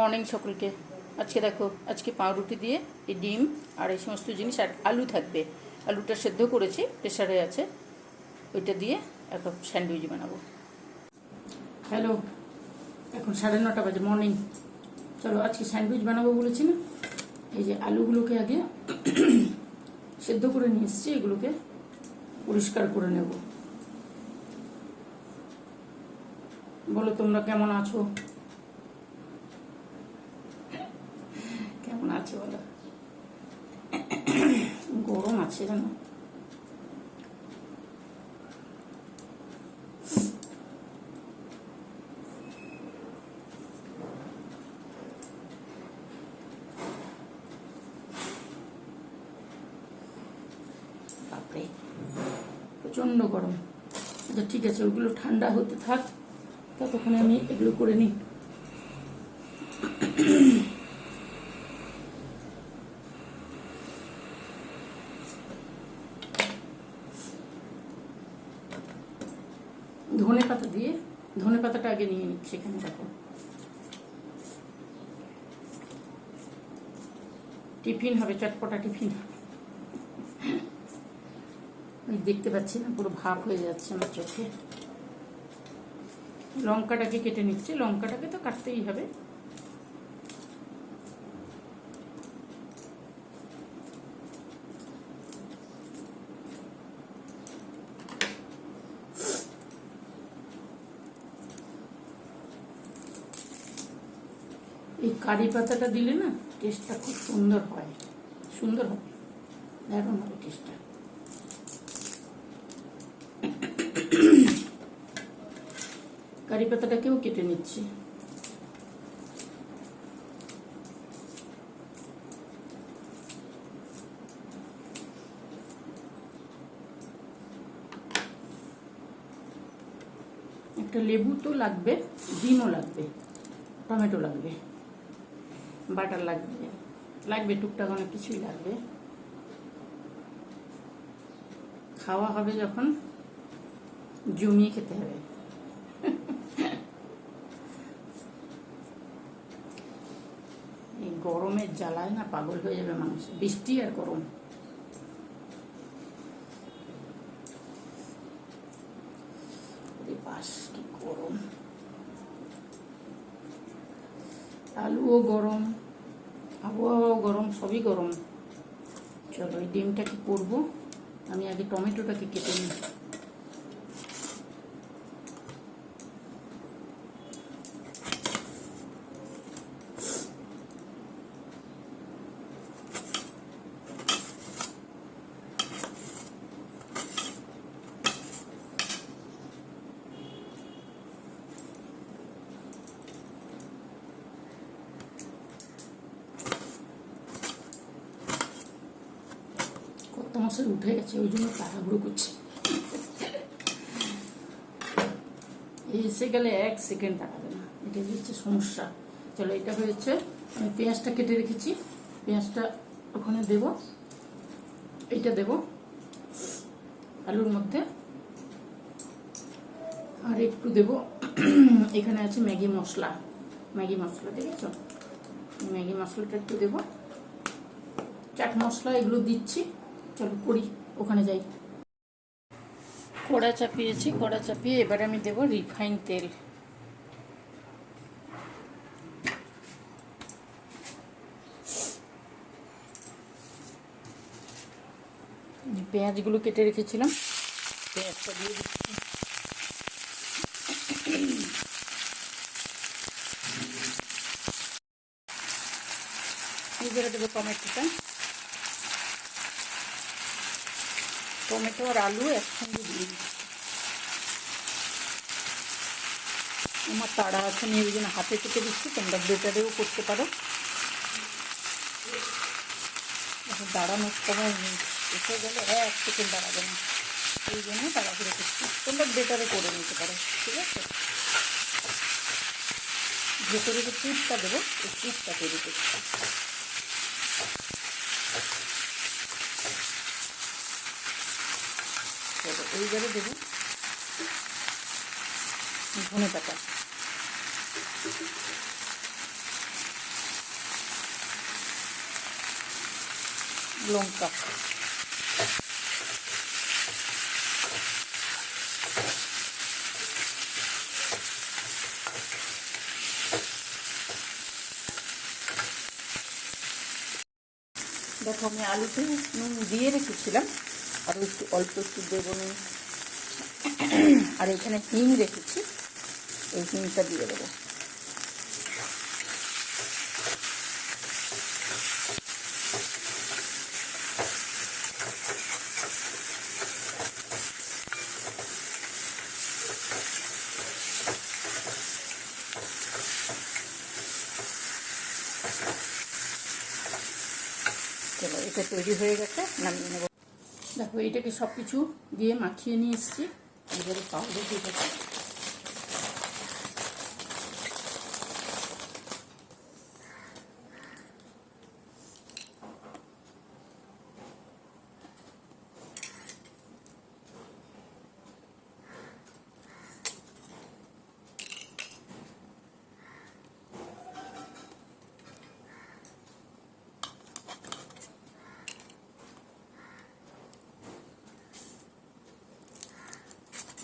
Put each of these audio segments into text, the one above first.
Morning সকলকে। আজকে দেখো, আজকে পাউরুটি দিয়ে এই ডিম আর এই সমস্ত জিনিস আর আলু থাকবে। আলুটা সেদ্ধ করেছি প্রেশারে আছে। ওইটা দিয়ে একটা স্যান্ডউইচ বানাবো। হ্যালো, এখন সাড়ে নটা বাজে মর্নিং চলো, আজকে স্যান্ডউইচ বানাবো বলেছি না? এই যে আলুগুলোকে আগে সেদ্ধ করে নিয়ে এসেছি, এগুলোকে পরিষ্কার করে নেব। বলো তোমরা কেমন আছো? বলো গরম আছে জানো বাপরে প্রচণ্ড গরম আচ্ছা ঠিক আছে ওগুলো ঠান্ডা হতে থাক ততক্ষণে আমি এগুলো করে নিই ধনে পাতা দিয়ে ধনে পাতাটা আগে নিয়ে নিচ্ছি এখানে দেখো টিফিন হবে চটপটা টিফিন আমি দেখতে পাচ্ছি না পুরো ভাব হয়ে যাচ্ছে আমার চোখে লঙ্কাটাকে কেটে নিচ্ছে লঙ্কাটাকে তো কাটতেই হবে এই কারি পাতাটা দিলে না টেস্টটা খুব সুন্দর হয়। সুন্দর হবে। দারুণ হবে টেস্টটা কারি পাতাটাকেও কেটে নিচ্ছি। একটা লেবু তো লাগবে ডিমও লাগবে, টমেটো লাগবে। বাটার লাগবে। লাগবে, টুকটাক অনেক কিছুই লাগবে। খাওয়া হবে যখন জমিয়ে খেতে হবে। এই গরমের জ্বালায় না, পাগল হয়ে যাবে মানুষ। বৃষ্টি আর গরম ওরে বাস কি গরম আলুও গরম আবহাওয়াও সবই গরম। চলো এই ডিমটাকে করব? আমি আগে টমেটোটাকে কেটে নিই। মাসে উঠে গেছে, ওই জন্য তাড়াহুড়ো করছে। এসে গেলে এক সেকেন্ড দাঁড়াবে না। এটা হচ্ছে সমস্যা। চলো, এটা হয়েছে, আমি পেঁয়াজটা কেটে রেখেছি। পেঁয়াজটা ওখানে দেব। এইটা দেব আলুর মধ্যে। আর একটু দেব, এখানে আছে ম্যাগি মশলা। ম্যাগি মশলা দেখেছ? ম্যাগি মশলাটা একটু দেব। চাট মশলা এগুলো দিচ্ছি। চলো করি, ওখানে যাই। কড়া চাপিয়েছি, কড়া চাপিয়ে এবার আমি দেব রিফাইন তেল। পেঁয়াজগুলো কেটে রেখেছিলাম, পেঁয়াজটা দিয়ে দিচ্ছি। দেবো টমেটোটা। টমেটো আর আলু একসঙ্গে দিয়ে দিচ্ছি আমার তাড়া আছে নিয়ে ওই জন্য হাতে চেপে দিচ্ছি, তোমরা বেটারেও করতে পারো। এখন দাঁড়ানোর সময় এসে গেলে এক সেকেন্ড দাঁড়াবে না। এই জন্য তাড়াহুড়ো করছি। তোমরা বেটারে করে নিতে পারো, ঠিক আছে? ভেতরে যে পুরটা দেবো এই পুরটা তৈরি করছি। এইভাবে দেবো। ধনে পাতা। লঙ্কা। দেখো আমি আলুতে নুন দিয়ে রেখেছিলাম। আর একটু, অল্প একটু দেবো নুন। আর এখানে হিং রেখেছি, এই হিংটা দিয়ে দেবো। এটা তৈরি হয়ে গেছে, নামিয়ে নেব। দেখো এটাকে সব কিছু দিয়ে মাখিয়ে নিয়ে এসছি। এবারে পাউডার দিয়ে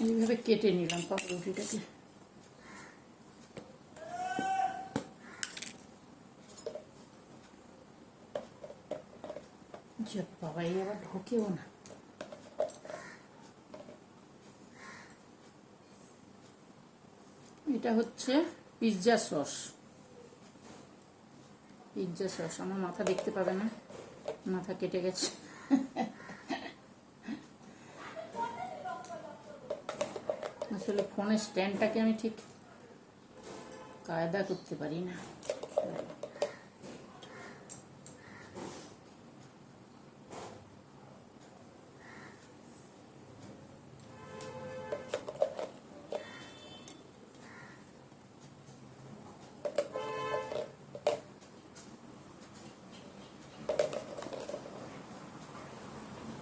এইভাবে কেটে নিলাম পাউরুটিটাকে বাবা, এই আবার ঢোকেও না। এটা হচ্ছে পিৎজা সস পিৎজা সস আমার মাথা দেখতে পাবে না, মাথা কেটে গেছে। আসলে ফোনের স্ট্যান্ডটাকে আমি ঠিক কায়দা করতে পারি না।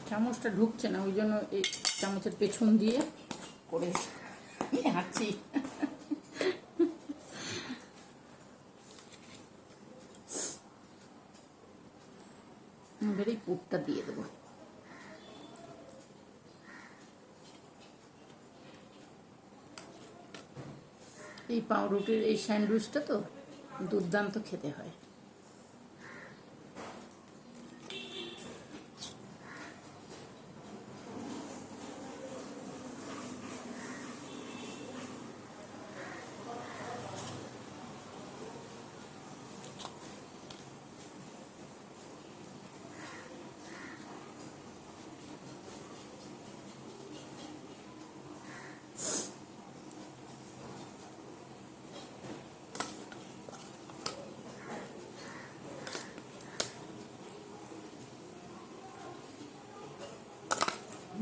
চামচটা ঢুকছে না, ওই জন্য এই চামচের পেছন দিয়ে করে হাঁচি এবার এই পুরটা দিয়ে দেবো এই পাউরুটির এই স্যান্ডউইচটা তো দুর্দান্ত খেতে হয়।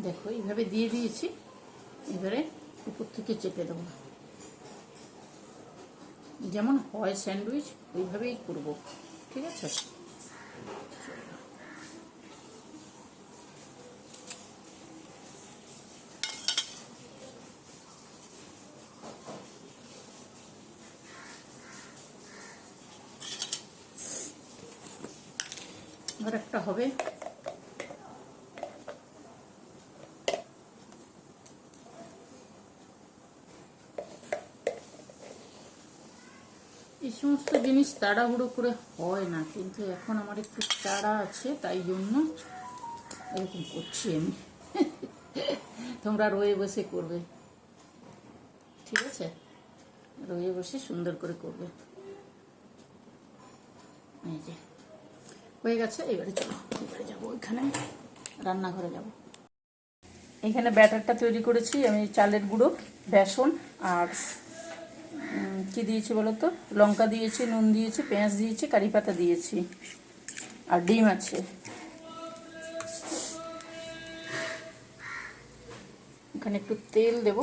দেখো, এইভাবে দিয়ে দিয়েছি। এবারে উপর থেকে চেপে দেবো যেমন হয় স্যান্ডউইচ, ওইভাবেই করব। ঠিক আছে? আর একটা হবে এই সমস্ত জিনিস তাড়াহুড়ো করে হয় না, কিন্তু এখন আমার একটু তাড়া আছে, তাই জন্য এরকম করছি আমি। তোমরা রয়ে বসে করবে। ঠিক আছে? রয়ে বসে সুন্দর করে করবে। এই যে, হয়ে গেছে, এবারে চলো, এবারে যাব ওইখানে, রান্নাঘরে যাব। এখানে ব্যাটারটা তৈরি করেছি আমি চালের গুঁড়ো, বেসন আর কি দিয়েছি বলো তো? লঙ্কা দিয়েছি, নুন দিয়েছি, পেঁয়াজ দিয়েছি কারি পাতা দিয়েছি। আর ডিম আছে। এখানে একটু তেল দেব।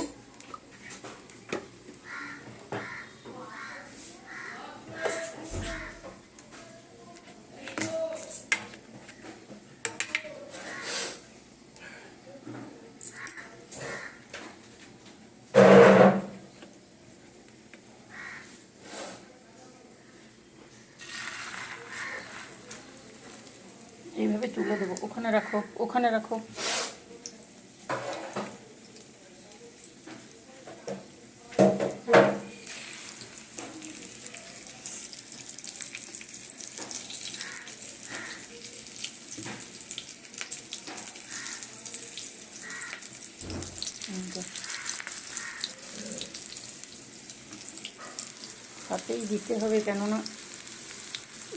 তুলে দেবো ওখানে রাখো ওখানে রাখো। হাতেই দিতে হবে কেননা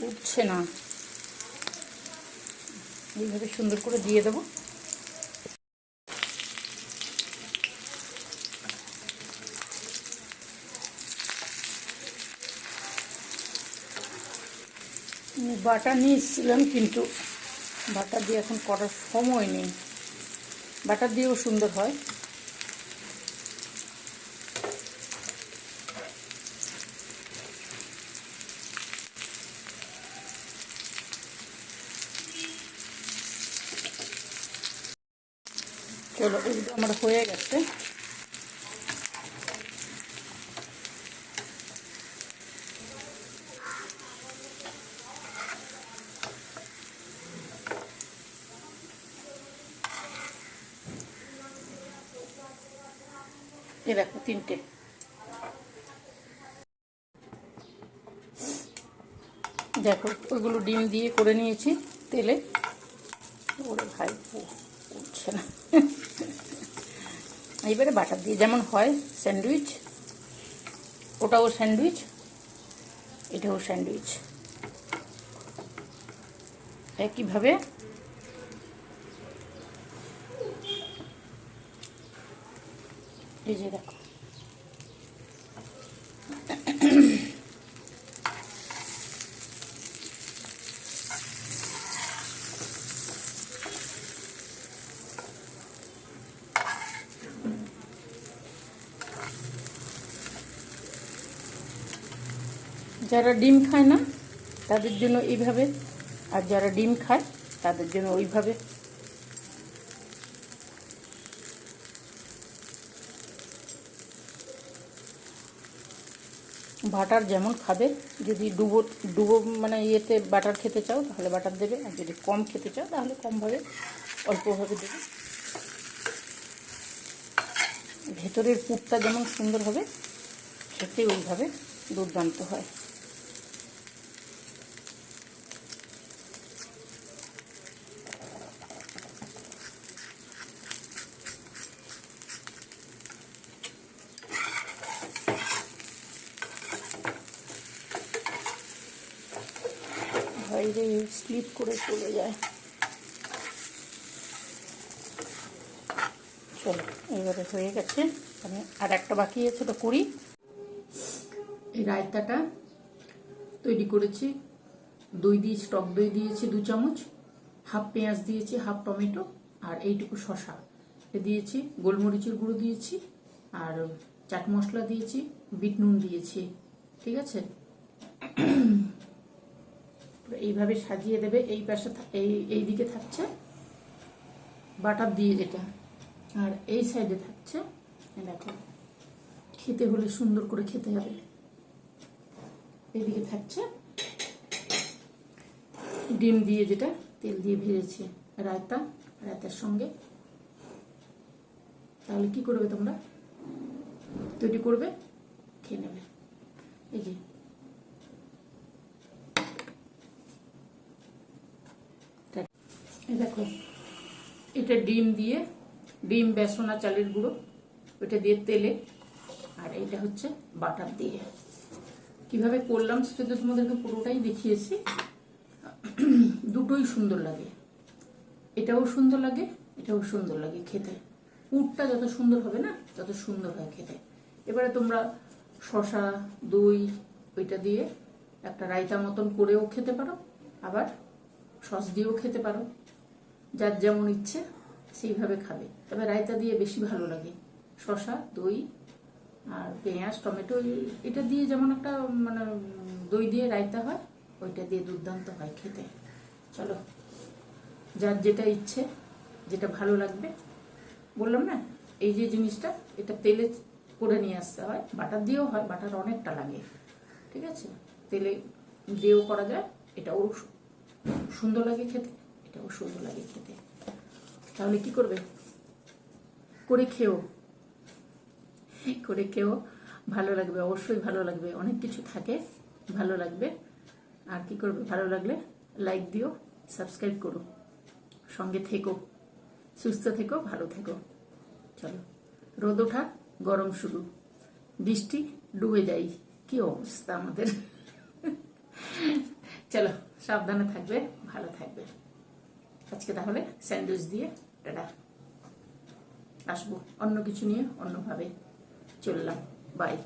উঠছে না এইভাবে সুন্দর করে দিয়ে দেবো। বাটা নিয়েছিলাম কিন্তু বাটা দিয়ে এখন করার সময় নেই। বাটা দিয়েও সুন্দর হয়। চলো এগুলো আমার হয়ে গেছে। এ দেখো, তিনটে। দেখো, ওইগুলো ডিম দিয়ে করে নিয়েছি তেলে। ওরে ভাই উঠছে না। এইবারে বাটার দিয়ে যেমন হয় স্যান্ডউইচ ওটাও স্যান্ডউইচ এটাও স্যান্ডউইচ। একইভাবে এই যে দেখো। যারা ডিম খায় না, তাদের জন্য এইভাবে, আর যারা ডিম খায়, তাদের জন্য ওইভাবে। বাটার যেমন খাবে, যদি ডুবো ডুবো মানে ইয়েতে বাটার খেতে চাও, তাহলে বাটার দেবে, আর যদি কম খেতে চাও, তাহলে কমভাবে অল্পভাবে দেবে। ভেতরের পুরটা যেমন সুন্দর হবে, খেতে ওইভাবে দুর্দান্ত হয়। স্লিপ করে চলে যায়। চলো এবারে হয়ে গেছে। আমি আর একটা বাকি আছে তো করি। এই রায়তাটা তৈরি করেছি। দই দিয়েছি টক দই দিয়েছি দু চামচ, হাফ পেঁয়াজ দিয়েছি, হাফ টমেটো, আর এইটুকু শশা দিয়েছি, গোলমরিচের গুঁড়ো দিয়েছি, আর চাট মশলা দিয়েছি, বিট নুন দিয়েছি। ঠিক আছে? এইভাবে সাজিয়ে দেবে, এই পাশে এই এই দিকে থাকছে বাটার দিয়ে যেটা। আর এই সাইডে থাকছে দেখো, খেতে হলে সুন্দর করে খেতে হবে। এদিকে থাকছে ডিম দিয়ে যেটা, তেল দিয়ে ভেজেছে রায়তা, রায়তার সঙ্গে। তাহলে কি করবে তোমরা? তৈরি করবে, খেয়ে নেবে। এই যে দেখো, এটা ডিম দিয়ে, ডিম, বেসন আর চালের গুঁড়ো ওটা দিয়ে তেলে, আর এটা হচ্ছে বাটার দিয়ে। কীভাবে করলাম সেটা তো তোমাদেরকে পুরোটাই দেখিয়েছি। দুটোই সুন্দর লাগে। এটাও সুন্দর লাগে, এটাও সুন্দর লাগে খেতে। পুরটা যত সুন্দর হবে না, তত সুন্দর হয় খেতে। এবারে তোমরা শশা দই, ওইটা দিয়ে একটা রায়তা মতন করেও খেতে পারো, আবার সস দিয়েও খেতে পারো। যার যেমন ইচ্ছে সেইভাবে খাবে। তবে রায়তা দিয়ে বেশি ভালো লাগে। শশা দই আর পেঁয়াজ, টমেটো এটা দিয়ে যেমন একটা মানে দই দিয়ে রায়তা হয়, ওইটা দিয়ে দুর্দান্ত হয় খেতে। চলো, যার যেটা ইচ্ছে, যেটা ভালো লাগবে। বললাম না, এই যে জিনিসটা, এটা তেলে করে নিয়ে আসতে হয়। বাটার দিয়েও হয়, বাটার অনেকটা লাগে। ঠিক আছে? তেলে দিয়েও করা যায় এটাও সুন্দর লাগে খেতে। এটাও সুন্দর লাগে খেতে। তাহলে কি করবে? করে খেও। করে খেও। ভালো লাগবে, অবশ্যই ভালো লাগবে। অনেক কিছু থাকে, ভালো লাগবে। আর কি করবে? ভালো লাগলে লাইক দিও সাবস্ক্রাইব করো। সঙ্গে থেকো, সুস্থ থেকো, ভালো থেকো। চলো, রোদ ওঠা, গরম শুরু। বৃষ্টি ডুবে যাই। কি অবস্থা আমাদের? চলো, সাবধানে থাকবে, ভালো থাকবে। আজকে তাহলে স্যান্ডউইচ দিয়ে টাটা। আসব। অন্য কিছু নিয়ে অন্যভাবে চললাম। বাই